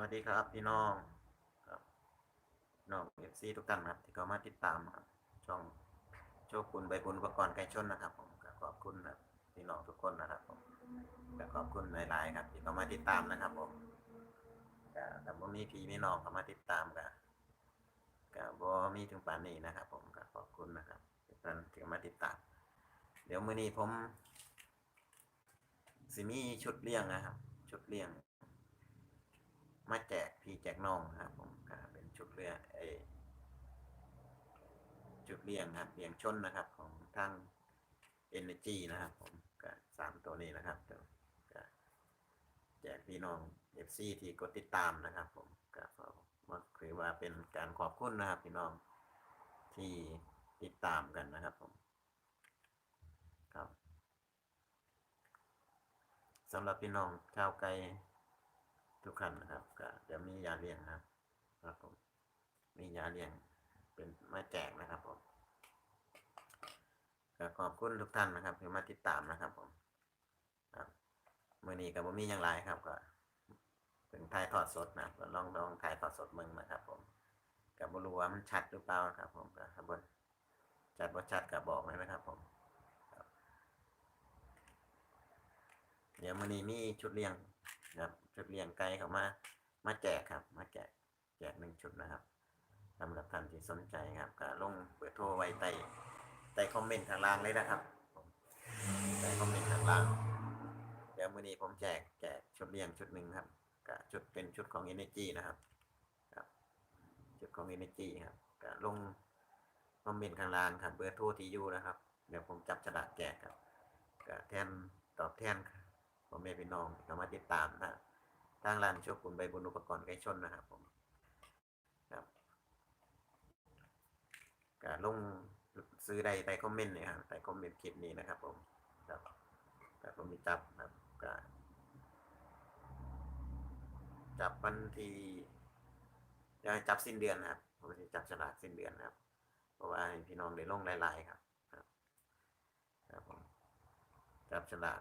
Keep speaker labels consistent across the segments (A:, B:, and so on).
A: วัสดีครับพี่น้องครับน้องเอฟซีทุกท่านครับที่เข้ามาติดตามครับช่องโชคคุณใบบุญอุปกรณ์ไก่ชนนะครับผมขอบคุณนะพี่น้องทุกคนนะครับผมขอบคุณหลาย ๆ ครับที่เข้ามาติดตามนะครับผมแต่ว่ามีพี่มีน้องเข้ามาติดตามก็ก็บ่มีถึงป่านนี้นะครับ ผมขอบคุณนะครับทุกท่านที่เข้ามาติดตาม เดี๋ยวมื้อนี้ผมสิมีชุดเลี้ยงนะครับ ชุดเลี้ยง มาแจกพี่แจกน้องนะครับผมก็เป็นชุดเรือไอชุดเลี้ยงนะครับเลี้ยงชนนะครับของทาง Energy นะครับ ผมก็สามตัวนี้นะครับก็แจกพี่น้อง FC ที่กดติดตามนะครับ ผมก็ขอมาคือว่าเป็นการขอบคุณนะครับ พี่น้องที่ติดตามกันนะครับ ผมครับสำหรับพี่น้องชาวไกล ทุกคันนะครับก็จะมียาเลี้ยงนะครับ ครับผมมียาเลี้ยงเป็นมาแจกนะครับผมก็ขอบคุณทุกท่านนะครับที่มาติดตามนะครับผมครับมื่อนี้ก็บมีอย่างไรครับก็เป็นถ่ายทอดสดนะก็ลองลองถ่ายทอดสดมึงนะครับ ผมก็บ่รู้ว่ามันชัดหรือเปล่าครับ ผมก็ถ้าบ่ชัดบ่ชัดก็บบอกเลยนะครับ ผมเดี๋ยวมื่อนี้มีชุดเลี้ยงนะครับ ชุดเลี้ยงไก่เขามา มาแจกครับ มาแจกแจกหนึ่งชุดนะครับสำหรับท่านที่สนใจครับก็ลงเบอร์โทรไว้ใต้ใต้คอมเมนต์ข้างล่างเลยนะครับใต้คอมเมนต์ข้างล่างเดี๋ยวมื้อนี้ผมแจกแจกชุดเลี้ยงชุดหนึ่งครับก็ชุดเป็นชุดของ Energy นะครับครับชุดของ Energy ครับก็ลงคอมเมนต์ข้างล่างครับเบอร์โทรที่อยู่นะครับ เดี๋ยวผมจับฉลากแจกครับก็แทนตอบแทนพ่อแม่พี่น้องเข้ามาติดตามนะ ทางร้านโชคคุณใบบุญอุปกรณ์ไก่ชนนะครับผมครับก็ลงซื้อใดใต้คอมเมนต์เนี่ยครับใต้คอมเมนต์คลิปนี้นะครับผมครับก็ผมมีจับครับก็จับวันที่จะจับสิ้นเดือนนะครับผมจะจับฉลากสิ้นเดือนนะครับ เพราะว่าพี่น้องได้ลงหลายๆครับครับครับผมจับฉลาก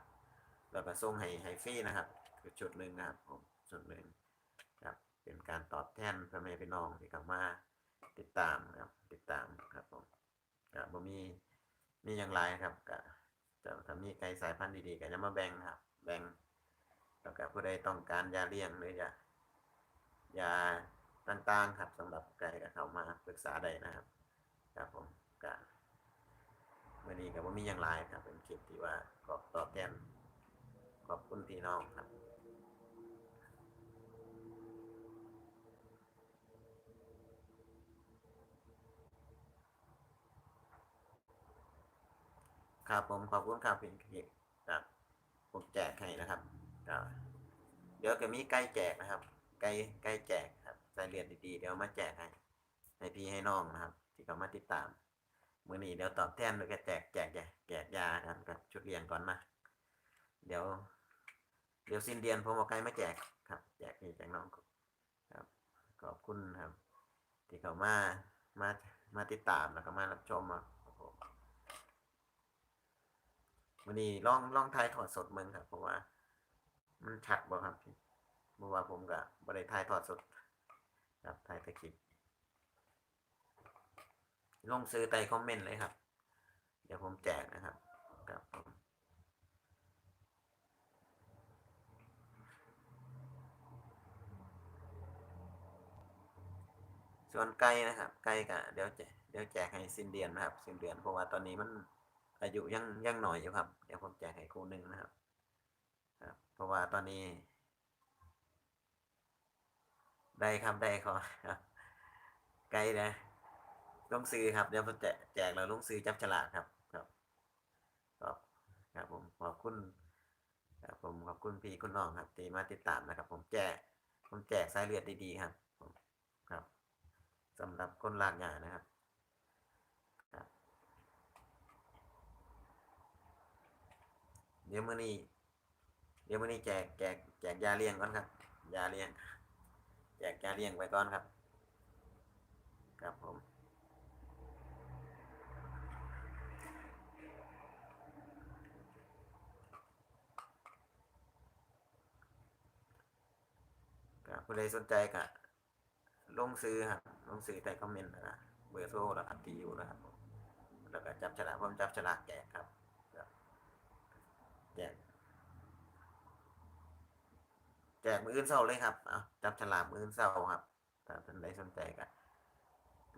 A: แล้วก็ส่งให้ให้ฟรีนะครับ คือชุดหนึ่งนะครับผมชุดหนึ่งครับเป็นการตอบแทนพ่อแม่พี่น้องที่เข้ามาติดตามครับติดตามครับผมก็บ่มีมีอย่างไรครับก็จะถ้ามีไก่สายพันธุ์ดีๆก็จะมาแบ่งครับ แบ่งแล้วก็ผู้ใดต้องการยาเลี้ยงหรือยายาต่างๆครับสำหรับไก่ก็เข้ามาปรึกษาได้นะครับครับผมก็มื่อนี้ก็บ่มีอย่างไรครับ เป็นคลิปที่ว่าขอบตอบแทนขอบคุณพี่น้องครับ ครับผมขอบคุณครับพี่ครับผมแจกให้นะครับเดี๋ยวก็มีใกล้แจกนะครับใกล้ใกล้แจกครับรายละเอียดดีๆเดี๋ยวมาแจกให้ให้พี่ให้น้องนะครับ ที่เขามาติดตามมื้อนี้เดี๋ยวตอบแทนแล้วก็แจกแจกแจกแจกยาครับกับชุดเรียนก่อนมาเดี๋ยว เดี๋ยวสิ้นเดือนผมเอาไก่มาแจกครับ แจกพี่แจกน้องครับ ขอบคุณครับ ที่เขามามามาติดตามแล้วก็มารับชมอะครับ วันนี้ลองลองถ่ายทอดสดมืองครับเพราะว่า มันชัดบ่ครับพี่เพราะว่าผมก็บ่ได้ถ่ายทอดสด ครับถ่ายต่คลิปลงซื้อใต้คอมเมนต์เลยครับ เดี๋ยวผมแจกนะครับครับผมส่วนไก่นะครับไก่ก็เดี๋ยวแจกเดี๋ยวแจกให้สิ้นเดือนนะครับ สิ้นเดือนเพราะว่าตอนนี้มัน อายุยังยังหน่อยอยู่ครับ เดี๋ยวผมแจกให้คู่หนึ่งนะครับครับ เพราะว่าตอนนี้ ได้ครับได้ขอไก่นะลงซื้อครับเดี๋ยวผมแจกแจกแล้วลงซื้อจับฉลากครับ ครับครับครับผมขอบคุณครับผมขอบคุณพี่คุณน้องครับที่มาติดตามนะครับ ผมแจกผมแจกสายเลือดดีๆครับ ครับสำหรับคนลากยานะครับ ดี๋ยวมื้อนี้ เดี๋ยวมื้อนี้แจกแจกแจกยาเลี้ยงก่อนครับ ยาเลี้ยง แจกยาเลี้ยงไว้ก่อนครับ ครับผมก็ครับผู้ใดสนใจก็ลงซื้อครับลงซื้อใต้คอมเมนต์นะเบอร์โทรแล้วก็ที่อยู่นะครับผมแล้วก็จับฉลากผมจับฉลากแจกครับ แจกแจกมืออื่นเศร้าเลยครับเอาจับฉลากมืออื่นเศร้าครับถ้าท่านใดสนใจก็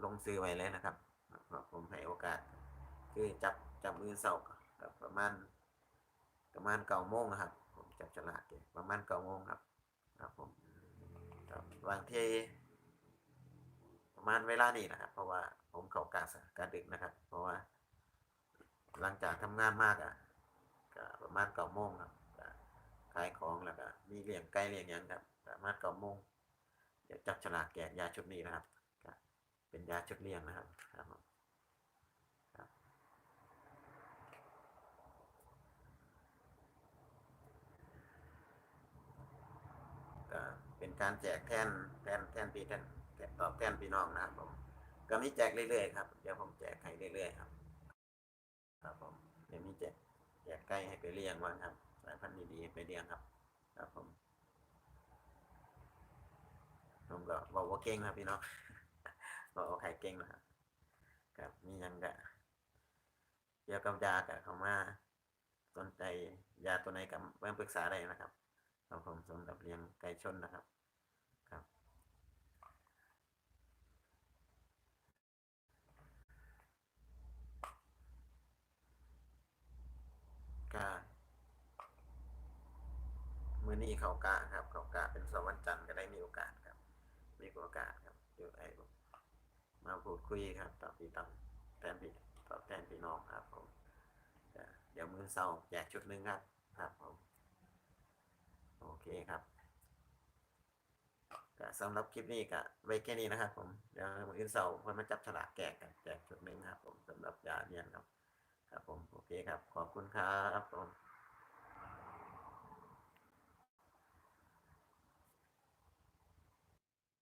A: ลงซื้อไว้เลยนะครับผมให้โอกาส คือจับจับมือเศร้าประมาณ ประมาณเก้าโมงนะครับ ผมจับฉลากประมาณเก้าโมงครับ ครับผมครับางทีประมาณเวลานี้นะครับ เพราะว่าผมเข้ากาสกาดึกนะครับ เพราะว่า หลังจากทำงานมากอะ ก็ประมาณเก้าโมงครับขายของแล้วก็มีเลี้ยงไก่เลี้ยงยังครับประมาณเก้าโมงเดี๋ยวจับฉลากแจกยาชุดนี้นะครับเป็นยาชุดเลี้ยงนะครับครับก็เป็นการแจกแทนแทนแทนพี่แทนแทนตอบแทนพี่น้องนะครับผมก็มีแจกเรื่อยๆครับเดี๋ยวผมแจกให้เรื่อยๆครับ ครับผมเดี๋ยวมีแจก แจกไก่ให้ไปเลี้ยงบ้าครับ สายพันธุ์ดีๆไปเลี้ยงครับ ครับผมผมก็บอกว่าเก่งครับพี่น้องบอกว่าใครเก่งนะครับครับมียังกะเกี่ยวกับยากะเขามาสนใจยาตัวไหนกับมาปรึกษาได้นะครับครับผมสำหรับเลี้ยงไก่ชนนะครับ กา มีเขากะครับ เขากะเป็นสวรรค์จันทร์ก็ได้มีโอกาสครับ มีโอกาสครับอยู่ไอ้มาพูดคุยครับตอบพี่ตอบแทนพี่ตอบแทนพี่น้องครับผมเดี๋ยวมือเศร้าแจกชุดหนึ่งครับ ครับผมโอเคครับก็สำหรับคลิปนี้ก็ไว้แค่นี้นะครับ ผมเดี๋ยวมือเสาร์เพื่อมาจับฉลากแจกกันแจกชุดหนึ่งครับ ผมสำหรับยาเนียนครับ ครับผมโอเคครับ ขอบคุณครับผม